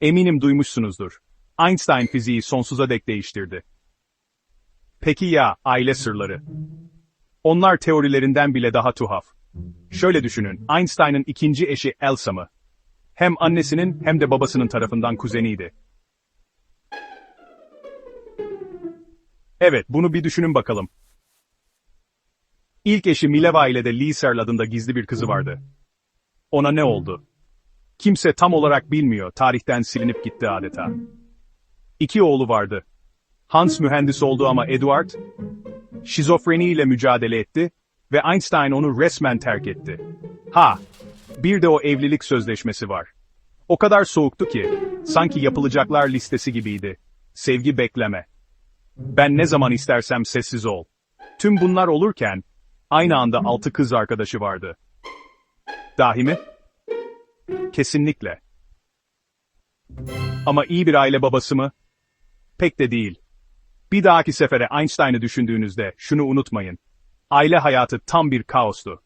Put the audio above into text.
Eminim duymuşsunuzdur. Einstein fiziği sonsuza dek değiştirdi. Peki ya aile sırları? Onlar teorilerinden bile daha tuhaf. Şöyle düşünün, Einstein'ın ikinci eşi Elsa mı? Hem annesinin hem de babasının tarafından kuzeniydi. Evet, bunu bir düşünün bakalım. İlk eşi Mileva ile de Lee Searle adında gizli bir kızı vardı. Ona ne oldu? Kimse tam olarak bilmiyor, tarihten silinip gitti adeta. İki oğlu vardı. Hans mühendis oldu ama Eduard, şizofreniyle mücadele etti ve Einstein onu resmen terk etti. Ha, bir de o evlilik sözleşmesi var. O kadar soğuktu ki, sanki yapılacaklar listesi gibiydi. Sevgi bekleme. Ben ne zaman istersem sessiz ol. Tüm bunlar olurken, aynı anda altı kız arkadaşı vardı. Dahi mi? Kesinlikle. Ama iyi bir aile babası mı? Pek de değil. Bir dahaki sefere Einstein'ı düşündüğünüzde şunu unutmayın. Aile hayatı tam bir kaostu.